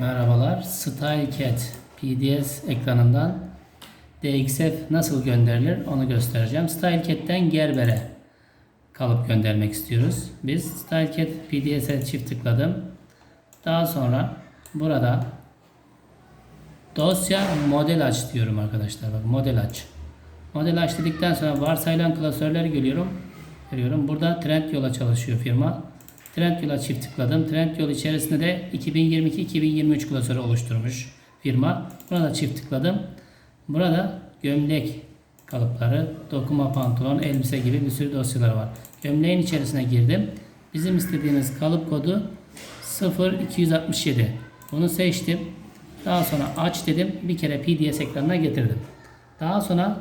Merhabalar. StyleCat PDS ekranından DXF nasıl gönderilir onu göstereceğim. StyleCat'ten Gerber'e kalıp göndermek istiyoruz. Biz StyleCat PDS'e çift tıkladım. Daha sonra burada dosya model aç diyorum arkadaşlar. Bak model aç. Model aç dedikten sonra varsayılan klasörleri görüyorum. Görüyorum. Burada Trendyol'a çalışıyor firma. Trendyol'a çift tıkladım. Trendyol içerisinde de 2022-2023 klasörü oluşturmuş firma. Buna da çift tıkladım. Burada gömlek kalıpları, dokuma pantolon, elbise gibi bir sürü dosyalar var. Gömleğin içerisine girdim. Bizim istediğimiz kalıp kodu 0267. Bunu seçtim. Daha sonra aç dedim. Bir kere PDS ekranına getirdim. Daha sonra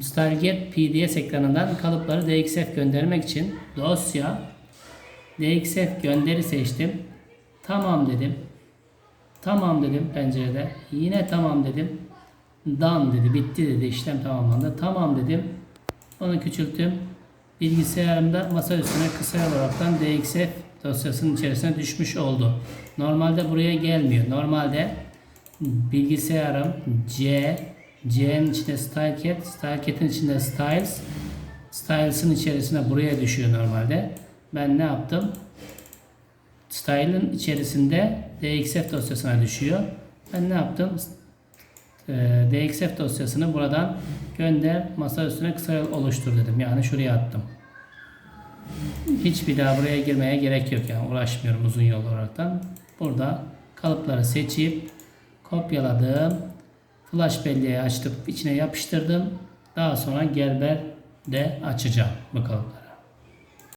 Stargate PDS ekranından kalıpları DXF göndermek için dosya DXF gönderi seçtim. Tamam dedim. Tamam dedim pencerede. Yine tamam dedim. Done dedi. Bitti dedi. İşlem tamamlandı. Tamam dedim. Onu küçülttüm. Bilgisayarımda masa üstüne kısa olaraktan DXF dosyasının içerisine düşmüş oldu. Normalde buraya gelmiyor. Normalde bilgisayarım C, C'nin içinde StyleCat, StyleCat'in içinde Styles, Styles'ın içerisine buraya düşüyor normalde. Ben ne yaptım? Style'ın içerisinde DXF dosyasına düşüyor. Ben ne yaptım? Ee, DXF dosyasını buradan gönder masa üstüne kısa yol oluştur dedim. Yani şuraya attım. Hiç bir daha buraya girmeye gerek yok yani uğraşmıyorum uzun yol olaraktan. Burada kalıpları seçip kopyaladım. Flash belleği açtım, içine yapıştırdım. Daha sonra Gerber de açacağım bu kalıpları.